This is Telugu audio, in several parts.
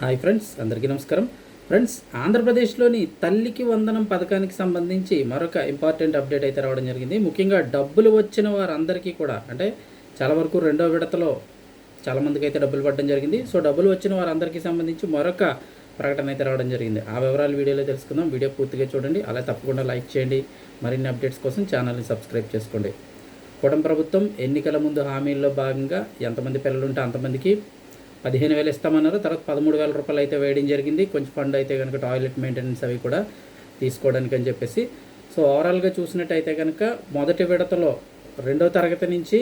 హాయ్ ఫ్రెండ్స్ అందరికీ నమస్కారం. ఫ్రెండ్స్ ఆంధ్రప్రదేశ్లోని తల్లికి వందనం పథకానికి సంబంధించి మరొక ఇంపార్టెంట్ అప్డేట్ అయితే రావడం జరిగింది. ముఖ్యంగా డబ్బులు వచ్చిన వారందరికీ కూడా అంటే చాలా వరకు రెండో విడతలో చాలామందికి అయితే డబ్బులు పడడం జరిగింది. సో డబ్బులు వచ్చిన వారందరికీ సంబంధించి మరొక ప్రకటన అయితే రావడం జరిగింది. ఆ వివరాలు వీడియోలో తెలుసుకుందాం. వీడియో పూర్తిగా చూడండి. అలా తప్పకుండా లైక్ చేయండి. మరిన్ని అప్డేట్స్ కోసం ఛానల్ని సబ్స్క్రైబ్ చేసుకోండి. కూటమి ప్రభుత్వం ఎన్నికల ముందు హామీల్లో భాగంగా ఎంతమంది పిల్లలు ఉంటే అంతమందికి పదిహేను వేలు ఇస్తామన్నారు. తర్వాత పదమూడు వేల రూపాయలు అయితే వేయడం జరిగింది. కొంచెం ఫండ్ అయితే కనుక టాయిలెట్ మెయింటెనెన్స్ అవి కూడా తీసుకోవడానికి అని చెప్పేసి. సో ఓవరాల్గా చూసినట్టయితే కనుక మొదటి విడతలో రెండో తరగతి నుంచి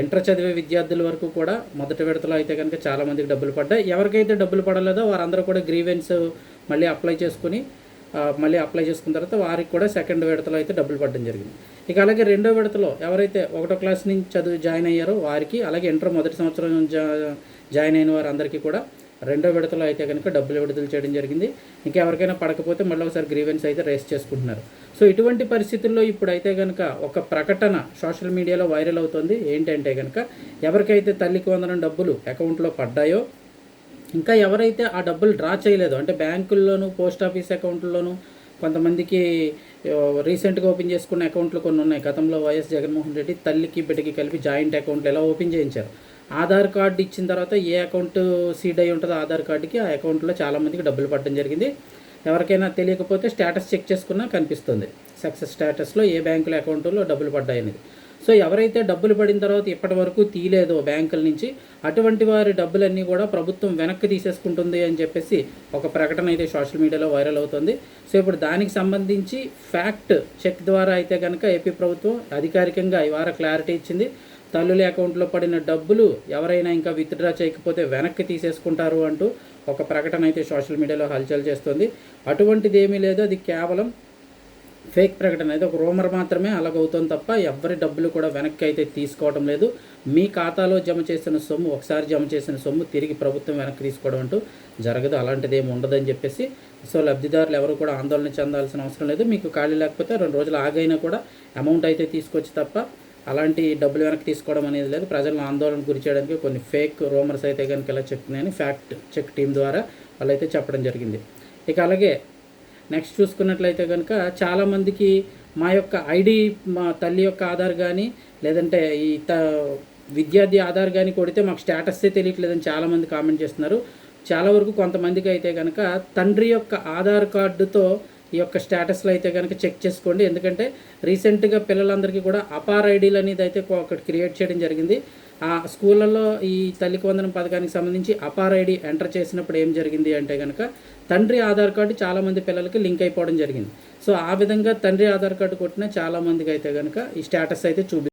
ఇంటర్ చదివే విద్యార్థుల వరకు కూడా మొదటి విడతలో అయితే కనుక చాలామందికి డబ్బులు పడ్డాయి. ఎవరికైతే డబ్బులు పడలేదో వారందరూ కూడా గ్రీవెన్స్ మళ్ళీ అప్లై చేసుకుని మళ్ళీ అప్లై చేసుకున్న తర్వాత వారికి కూడా సెకండ్ విడతలో అయితే డబ్బులు పడడం జరిగింది. ఇక అలాగే రెండో విడతలో ఎవరైతే ఒకటో క్లాస్ నుంచి చదువు జాయిన్ అయ్యారో వారికి అలాగే ఇంటర్ మొదటి సంవత్సరం జాయిన్ అయిన వారందరికీ కూడా రెండో విడతలో అయితే కనుక డబ్బులు విడుదల చేయడం జరిగింది. ఇంకా ఎవరికైనా పడకపోతే మళ్ళీ ఒకసారి గ్రీవెన్స్ అయితే రేస్ చేసుకుంటున్నారు. సో ఇటువంటి పరిస్థితుల్లో ఇప్పుడైతే కనుక ఒక ప్రకటన సోషల్ మీడియాలో వైరల్ అవుతుంది. ఏంటంటే కనుక ఎవరికైతే తల్లికి వందనం డబ్బులు అకౌంట్లో పడ్డాయో ఇంకా ఎవరైతే ఆ డబ్బులు డ్రా చేయలేదు అంటే బ్యాంకుల్లోనూ పోస్ట్ ఆఫీస్ అకౌంట్లోనూ కొంతమందికి రీసెంట్గా ఓపెన్ చేసుకున్న అకౌంట్లు కొన్ని ఉన్నాయి. గతంలో వైఎస్ జగన్మోహన్ రెడ్డి తల్లికి బిడ్డకి కలిపి జాయింట్ అకౌంట్లు ఎలా ఓపెన్ చేయించారు? ఆధార్ కార్డు ఇచ్చిన తర్వాత ఏ అకౌంట్ సీడ్ అయి ఉంటుందో ఆధార్ కార్డుకి ఆ అకౌంట్లో చాలామందికి డబ్బులు పడడం జరిగింది. ఎవరికైనా తెలియకపోతే స్టేటస్ చెక్ చేసుకున్నా కనిపిస్తుంది. సక్సెస్ స్టేటస్లో ఏ బ్యాంకుల అకౌంట్లో డబ్బులు పడ్డాయనేది సో ఎవరైతే డబ్బులు పడిన తర్వాత ఇప్పటి వరకు తీయలేదో బ్యాంకుల నుంచి అటువంటి వారి డబ్బులన్నీ కూడా ప్రభుత్వం వెనక్కి తీసేసుకుంటుంది అని చెప్పేసి ఒక ప్రకటన అయితే సోషల్ మీడియాలో వైరల్ అవుతుంది. సో ఇప్పుడు దానికి సంబంధించి ఫ్యాక్ట్ చెక్ ద్వారా అయితే కనుక ఏపీ ప్రభుత్వం అధికారికంగా ఈ వారం క్లారిటీ ఇచ్చింది. తల్లుల అకౌంట్లో పడిన డబ్బులు ఎవరైనా ఇంకా విత్డ్రా చేయకపోతే వెనక్కి తీసేసుకుంటారు అంటూ ఒక ప్రకటన అయితే సోషల్ మీడియాలో హల్చల్ చేస్తుంది. అటువంటిది ఏమీ లేదు. అది కేవలం ఫేక్ ప్రకటన. అయితే ఒక రూమర్ మాత్రమే అలాగవుతుంది తప్ప ఎవరి డబ్బులు కూడా వెనక్కి అయితే తీసుకోవడం లేదు. మీ ఖాతాలో జమ చేసిన సొమ్ము ఒకసారి జమ చేసిన సొమ్ము తిరిగి ప్రభుత్వం వెనక్కి తీసుకోవడం అంటూ జరగదు. అలాంటిది ఏమి ఉండదని చెప్పేసి సో లబ్ధిదారులు ఎవరు కూడా ఆందోళన చెందాల్సిన అవసరం లేదు. మీకు ఖాళీ లేకపోతే రెండు రోజులు ఆగైనా కూడా అమౌంట్ అయితే తీసుకొచ్చి తప్ప అలాంటి డబ్బులు వెనక్కి తీసుకోవడం అనేది లేదు. ప్రజలను ఆందోళన గురి చేయడానికి కొన్ని ఫేక్ రూమర్స్ అయితే కనుక ఇలా చెప్తున్నాయని ఫ్యాక్ట్ చెక్ టీం ద్వారా వాళ్ళైతే చెప్పడం జరిగింది. ఇక అలాగే నెక్స్ట్ చూసుకున్నట్లయితే కనుక చాలామందికి మా యొక్క ఐడి మా తల్లి యొక్క ఆధార్ కానీ లేదంటే ఈ త విద్యార్థి ఆధార్ కానీ కొడితే మాకు స్టేటస్సే తెలియట్లేదని చాలామంది కామెంట్ చేస్తున్నారు. చాలా వరకు కొంతమందికి అయితే కనుక తండ్రి యొక్క ఆధార్ కార్డుతో ఈ యొక్క స్టేటస్లో అయితే కనుక చెక్ చేసుకోండి. ఎందుకంటే రీసెంట్గా పిల్లలందరికీ కూడా అపార్ ఐడీలు అనేది అయితే ఒకటి క్రియేట్ చేయడం జరిగింది. ఆ స్కూళ్ళల్లో ఈ తల్లికి వందనం పథకానికి సంబంధించి అపార్ ఐడి ఎంటర్ చేసినప్పుడు ఏం జరిగింది అంటే కనుక తండ్రి ఆధార్ కార్డు చాలామంది పిల్లలకి లింక్ అయిపోవడం జరిగింది. సో ఆ విధంగా తండ్రి ఆధార్ కార్డు కొట్టిన చాలామందికి అయితే కనుక ఈ స్టేటస్ అయితే చూపి